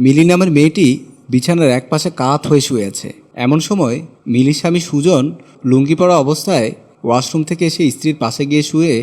মিলি নামের মেয়েটি বিছানার এক পাশে কাত হয়ে শুয়ে আছে। এমন সময় মিলির স্বামী সুজন লুঙ্গি পরা অবস্থায় ওয়াশরুম থেকে এসে স্ত্রীর পাশে গিয়ে শুয়ে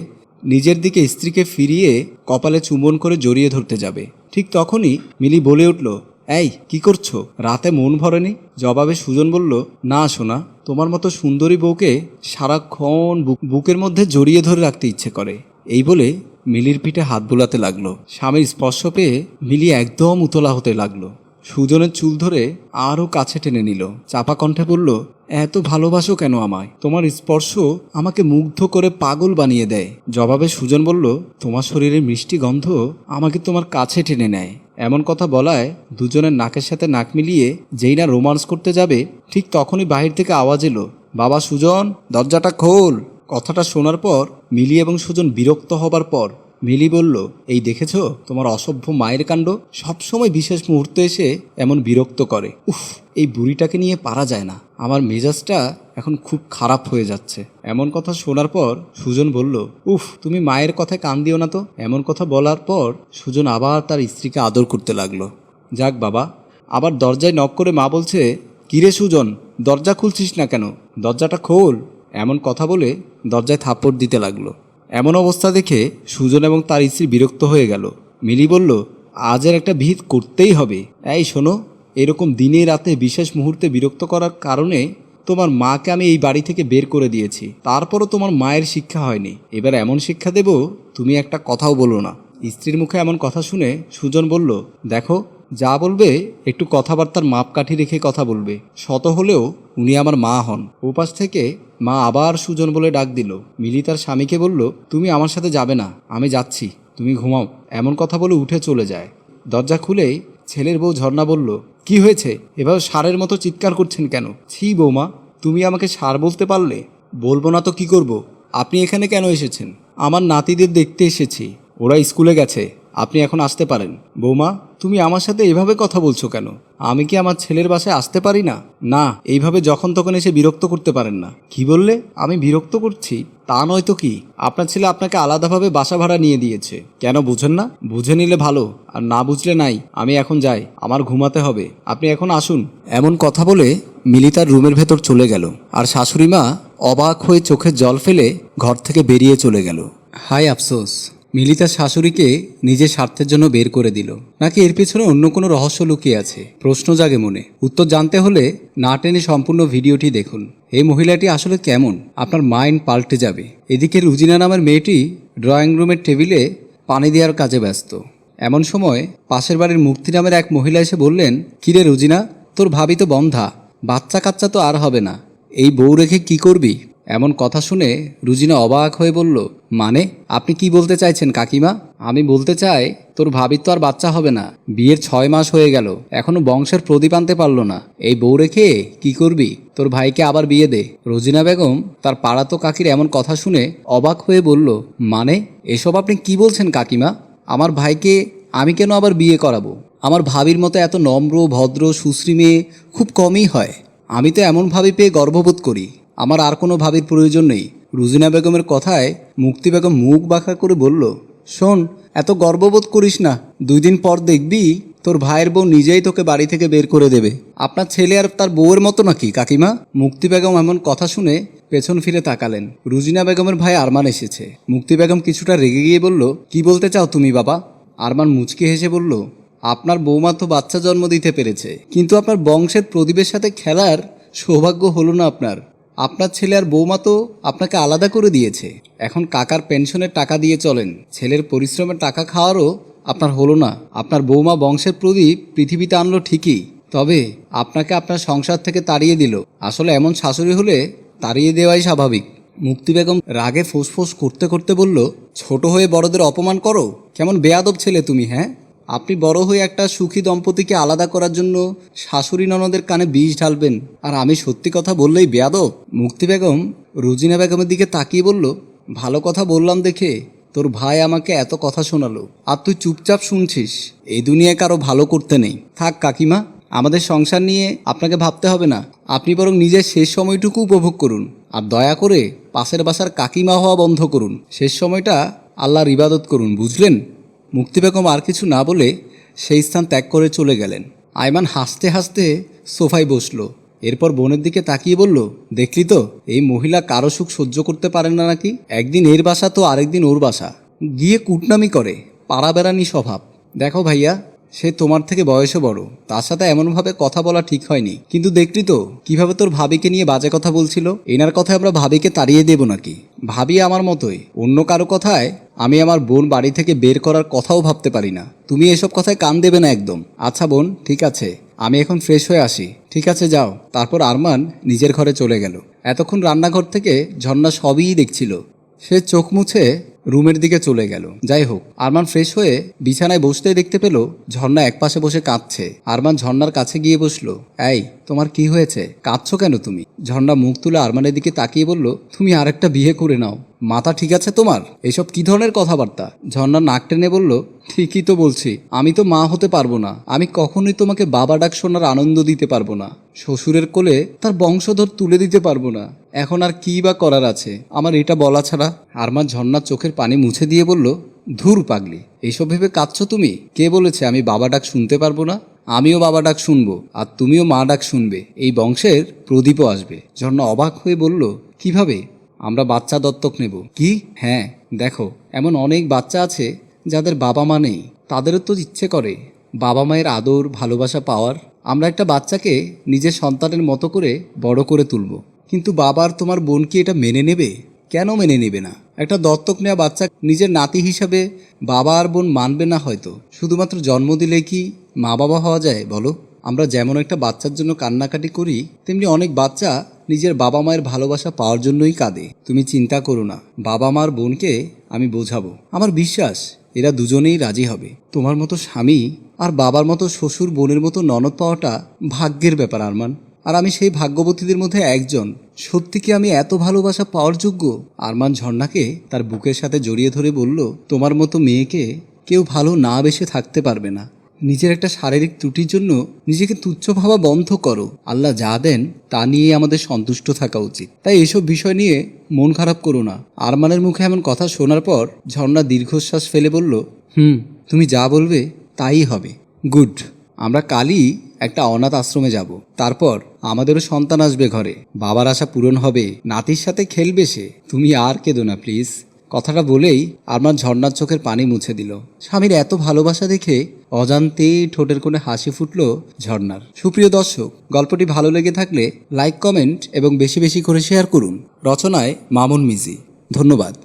নিজের দিকে স্ত্রীকে ফিরিয়ে কপালে চুম্বন করে জড়িয়ে ধরতে যাবে। ঠিক তখনই মিলি বলে উঠল, এই, কি করছ? রাতে মন ভরেনি? জবাবে সুজন বলল, না শোনা তোমার মতো সুন্দরী বউকে সারাক্ষণ বুকের মধ্যে জড়িয়ে ধরে রাখতে ইচ্ছে করে। এই বলে মিলির পিঠে হাত বোলাতে লাগল। স্বামীর স্পর্শ পেয়ে মিলি একদম উতলা হতে লাগল। সুজনের চুল ধরে আরও কাছে টেনে নিল। চাপা কণ্ঠে বলল, এত ভালোবাসো কেন আমায়? তোমার স্পর্শ আমাকে মুগ্ধ করে পাগল বানিয়ে দেয়। জবাবে সুজন বলল, তোমার শরীরের মিষ্টি গন্ধ আমাকে তোমার কাছে টেনে নেয়। এমন কথা বলায় দুজনের নাকের সাথে নাক মিলিয়ে যেই না রোমান্স করতে যাবে, ঠিক তখনই বাহির থেকে আওয়াজ এলো, বাবা সুজন, দরজাটা খোল। কথাটা শোনার পর মিলি এবং সুজন বিরক্ত হবার পর মিলি বলল, এই দেখেছ? তোমার অসভ্য মায়ের কাণ্ড? সবসময় বিশেষ মুহূর্তে এসে এমন বিরক্ত করে। উফ, এই বুড়িটাকে নিয়ে পারা যায় না। আমার মেজাজটা এখন খুব খারাপ হয়ে যাচ্ছে। এমন কথা শোনার পর সুজন বলল, উফ, তুমি মায়ের কথায় কান দিও না তো? এমন কথা বলার পর সুজন আবার তার স্ত্রীকে আদর করতে লাগল। যাক বাবা, আবার দরজায় নক করে মা বলছে কিরে সুজন, দরজা খুলছিস না কেন? দরজাটা খোল। এমন কথা বলে দরজায় থাপ্পড় দিতে লাগল। এমন অবস্থা দেখে সুজন এবং তার স্ত্রী বিরক্ত হয়ে গেল। মিলি বলল আজের একটা ভিত করতেই হবে। এই শোনো, এরকম দিনে রাতে বিশেষ মুহূর্তে বিরক্ত করার কারণে তোমার মাকে আমি এই বাড়ি থেকে বের করে দিয়েছি। তারপরও তোমার মায়ের শিক্ষা হয়নি। এবার এমন শিক্ষা দেব, তুমি একটা কথাও বলো না। স্ত্রীর মুখে এমন কথা শুনে সুজন বলল, দেখো যা বলবে, একটু কথাবার্তার মাপকাঠি রেখে কথা বলবে। শত হলেও উনি আমার মা হন। ওপাশ থেকে মা আবার সুজন বলে ডাক দিল। মিলি তার স্বামীকে বলল, তুমি আমার সাথে যাবে না, আমি যাচ্ছি, তুমি ঘুমাও। এমন কথা বলে উঠে চলে যায়। দরজা খুলেই ছেলের বউ ঝর্ণা বলল, কি হয়েছে? এভাবে সারের মতো চিৎকার করছেন কেন? ছি বৌমা, তুমি আমাকে সার বলতে পারলে? বলব না তো কি করব? আপনি এখানে কেন এসেছেন? আমার নাতিদের দেখতে এসেছি। ওরা স্কুলে গেছে। আপনি এখন আসতে পারেন। বৌমা, তুমি আমার সাথে এভাবে কথা বলছো কেন? আমি কি আমার ছেলের বাসায় আসতে পারি না? না, এইভাবে যখন তখন এসে বিরক্ত করতে পারেন না। কি বললে? আমি বিরক্ত করছি। তা নয় তো কি? আপনার ছেলে আপনাকে আলাদাভাবে বাসা ভাড়া নিয়ে দিয়েছে। কেন, বুঝেন না? বুঝে নিলে ভালো, আর না বুঝলে নাই। আমি এখন যাই, আমার ঘুমাতে হবে। আপনি এখন আসুন। এমন কথা বলে মিলি তার রুমের ভেতর চলে গেল। আর শাশুড়ি মা অবাক হয়ে চোখে জল ফেলে ঘর থেকে বেরিয়ে চলে গেল। হাই আফসোস। মিলি তার শাশুড়িকে নিজের স্বার্থের জন্য বের করে দিল। নাকি এর পেছনে অন্য কোনো রহস্য লুকিয়ে আছে? প্রশ্ন জাগে মনে। উত্তর জানতে হলে না টেনে সম্পূর্ণ ভিডিওটি দেখুন। এই মহিলাটি আসলে কেমন? আপনার মাইন্ড পাল্টে যাবে। এদিকে রুজিনা নামের মেয়েটি ড্রয়িং রুমের টেবিলে পানি দেওয়ার কাজে ব্যস্ত। এমন সময় পাশের বাড়ির মুক্তি নামের এক মহিলা এসে বললেন, কিরে রুজিনা, তোর ভাবি তো বন্ধা। বাচ্চা কাচ্চা তো আর হবে না। এই বউ রেখে কি করবি? এমন কথা শুনে রুজিনা অবাক হয়ে বলল মানে? আপনি কি বলতে চাইছেন, কাকিমা? আমি বলতে চাই, তোর ভাবির তো আর বাচ্চা হবে না। বিয়ের ছয় মাস হয়ে গেল, এখনও বংশের প্রদীপ আনতে পারল না। এই বউ রেখে কি করবি? তোর ভাইকে আবার বিয়ে দে। রোজিনা বেগম তার পাড়াতো কাকির এমন কথা শুনে অবাক হয়ে বলল মানে? এসব আপনি কি বলছেন, কাকিমা? আমার ভাইকে আমি কেন আবার বিয়ে করাবো? আমার ভাবির মতো এত নম্র, ভদ্র, সুশ্রী মেয়ে খুব কমই হয়। আমি তো এমন ভাবি পেয়ে গর্ববোধ করি। আমার আর কোনো ভাবির প্রয়োজন নেই। রুজিনা বেগমের কথায় মুক্তি বেগম মুখ বাঁকা করে বলল, শোন, এত গর্ববোধ করিস না। দুই দিন পর দেখবি তোর ভাইয়ের বউ নিজেই তোকে বাড়ি থেকে বের করে দেবে। আপনার ছেলে আর তার বউয়ের মতো নাকি, কাকিমা? মুক্তি বেগম এমন কথা শুনে পেছন ফিরে তাকালেন। রুজিনা বেগমের ভাই আরমান এসেছে। মুক্তি বেগম কিছুটা রেগে গিয়ে বলল, কি বলতে চাও তুমি, বাবা? আরমান মুচকি হেসে বলল, আপনার বৌমা তো বাচ্চা জন্ম দিতে পেরেছে। কিন্তু আপনার বংশের প্রদীপের সাথে খেলার সৌভাগ্য হলো না আপনার। আপনার ছেলে আর বৌমা তো আপনাকে আলাদা করে দিয়েছে। এখন কাকার পেনশনের টাকা দিয়ে চলেন। ছেলের পরিশ্রমের টাকা খাওয়ারও আপনার হলো না। আপনার বৌমা বংশের প্রদীপ পৃথিবীতে আনলো ঠিকই। তবে আপনাকে আপনার সংসার থেকে তাড়িয়ে দিল। আসলে এমন শাশুড়ি হলে তাড়িয়ে দেওয়াই স্বাভাবিক। মুক্তি বেগম রাগে ফোঁস করতে করতে বলল, ছোট হয়ে বড়দের অপমান করো? কেমন বেয়াদব ছেলে তুমি হ্যাঁ? আপনি বড় হয়ে একটা সুখী দম্পতিকে আলাদা করার জন্য শাশুড়ি ননদের কানে বিষ ঢালবেন। আর আমি সত্যি কথা বললেই বেয়াদব। মুক্তি বেগম রুজিনা বেগমের দিকে তাকিয়ে বলল, ভালো কথা বললাম দেখে তোর ভাই আমাকে এত কথা শোনালো। আর তুই চুপচাপ শুনছিস। এই দুনিয়ায় কারও ভালো করতে নেই। থাক কাকিমা, আমাদের সংসার নিয়ে আপনাকে ভাবতে হবে না। আপনি বরং নিজের শেষ সময়টুকু উপভোগ করুন। আর দয়া করে পাশের বাসার কাকিমা হওয়া বন্ধ করুন। শেষ সময়টা আল্লাহর ইবাদত করুন, বুঝলেন? মুক্তি বেগম আর কিছু না বলে সেই স্থান ত্যাগ করে চলে গেলেন। আয়মান হাসতে হাসতে সোফায় বসল। এরপর বোনের দিকে তাকিয়ে বলল, দেখলি তো, এই মহিলা কারও সুখ সহ্য করতে পারেন না নাকি? একদিন এর বাসা তো আরেকদিন ওর বাসা। গিয়ে কুটনামি করে পাড়া বেড়ানি স্বভাব। দেখো ভাইয়া, সে তোমার থেকে বয়সে বড়, তার সাথে এমনভাবে কথা বলা ঠিক হয়নি। কিন্তু দেখলি তো, কীভাবে তোর ভাবিকে নিয়ে বাজে কথা বলছিল? এনার কথায় আমরা ভাবিকে তাড়িয়ে দেব নাকি? ভাবি আমার মতোই, অন্য কারও কথায় আমি আমার বোন বাড়ি থেকে বের করার কথাও ভাবতে পারি না। তুমি এসব কথায় কান দেবে না একদম। আচ্ছা বোন, ঠিক আছে। আমি এখন ফ্রেশ হয়ে আসি। ঠিক আছে, যাও। তারপর আরমান নিজের ঘরে চলে গেল। এতক্ষণ রান্নাঘর থেকে ঝর্ণা সবই দেখছিল। সে চোখ মুছে রুমের দিকে চলে গেল। যাই হোক, আরমান ফ্রেশ হয়ে বিছানায় বসতেই দেখতে পেল ঝর্ণা একপাশে বসে কাঁদছে। আরমান ঝর্ণার কাছে গিয়ে বসল। এই, তোমার কি হয়েছে? কাঁদছো কেন তুমি? ঝর্ণা মুখ তুলে আরমানের দিকে তাকিয়ে বলল, তুমি আরেকটা বিয়ে করে নাও। মাথা ঠিক আছে তোমার? এসব কি ধরনের কথাবার্তা? ঝর্ণা নাক টেনে বলল, ঠিকই তো বলছি, আমি তো মা হতে পারব না। আমি কখনোই তোমাকে বাবা ডাক শোনার আনন্দ দিতে পারব না। শ্বশুরের কোলে তার বংশধর তুলে দিতে পারব না। এখন আর কি বা করার আছে? আমার এটা বলা ছাড়া। আর আরমান ঝর্ণার চোখের পানি মুছে দিয়ে বলল, ধুর পাগলি এইসব ভেবে কাঁদছো তুমি? কে বলেছে আমি বাবা ডাক শুনতে পারব না? আমিও বাবা ডাক শুনব, আর তুমিও মা ডাক শুনবে। এই বংশের প্রদীপও আসবে। ঝর্ণা অবাক হয়ে বলল, কীভাবে? আমরা বাচ্চা দত্তক নেব। কি? হ্যাঁ দেখো, এমন অনেক বাচ্চা আছে যাদের বাবা মা নেই। তাদেরও তো ইচ্ছে করে বাবা মায়ের আদর, ভালোবাসা পাওয়ার। আমরা একটা বাচ্চাকে নিজের সন্তানের মতো করে বড় করে তুলব। কিন্তু বাবার তোমার বোন কি এটা মেনে নেবে? কেন মেনে নেবে না? একটা দত্তক নেওয়া বাচ্চা নিজের নাতি হিসাবে বাবা আর বোন মানবে না হয়তো। শুধুমাত্র জন্ম দিলে কি মা বাবা হওয়া যায়, বলো? আমরা যেমন একটা বাচ্চার জন্য কান্নাকাটি করি, তেমনি অনেক বাচ্চা নিজের বাবা মায়ের ভালোবাসা পাওয়ার জন্যই কাঁদে। তুমি চিন্তা করো না, বাবা মার বোনকে আমি বোঝাবো। আমার বিশ্বাস, এরা দুজনেই রাজি হবে। তোমার মতো স্বামী আর বাবার মতো শ্বশুর বোনের মতো ননদ পাওয়াটা ভাগ্যের ব্যাপার, আরমান। আর আমি সেই ভাগ্যবতীদের মধ্যে একজন। সত্যি কি আমি এত ভালোবাসা পাওয়ার যোগ্য? আরমান ঝর্ণাকে তার বুকের সাথে জড়িয়ে ধরে বলল, তোমার মতো মেয়েকে কেউ ভালো না বেসে থাকতে পারবে না। নিজের একটা শারীরিক ত্রুটির জন্য নিজেকে তুচ্ছ ভাবা বন্ধ করো। আল্লাহ যা দেন, তা নিয়ে আমাদের সন্তুষ্ট থাকা উচিত। তাই এসব বিষয় নিয়ে মন খারাপ করো না। আরমানের মুখে এমন কথা শোনার পর ঝর্ণা দীর্ঘশ্বাস ফেলে বলল, হুম, তুমি যা বলবে তাই হবে। গুড। আমরা কালই একটা অনাথ আশ্রমে যাব। তারপর আমাদেরও সন্তান আসবে ঘরে। বাবার আশা পূরণ হবে। নাতির সাথে খেলবে সে। তুমি আর কেঁদো না, প্লিজ। কথাটা বলেই আমার ঝর্ণার চোখের পানি মুছে দিল। স্বামীর এত ভালোবাসা দেখে অজান্তেই ঠোঁটের কোণে হাসি ফুটল ঝর্নার সুপ্রিয় দর্শক, গল্পটি ভালো লেগে থাকলে লাইক, কমেন্ট এবং বেশি বেশি করে শেয়ার করুন। রচনায় মামুন মিজি। ধন্যবাদ।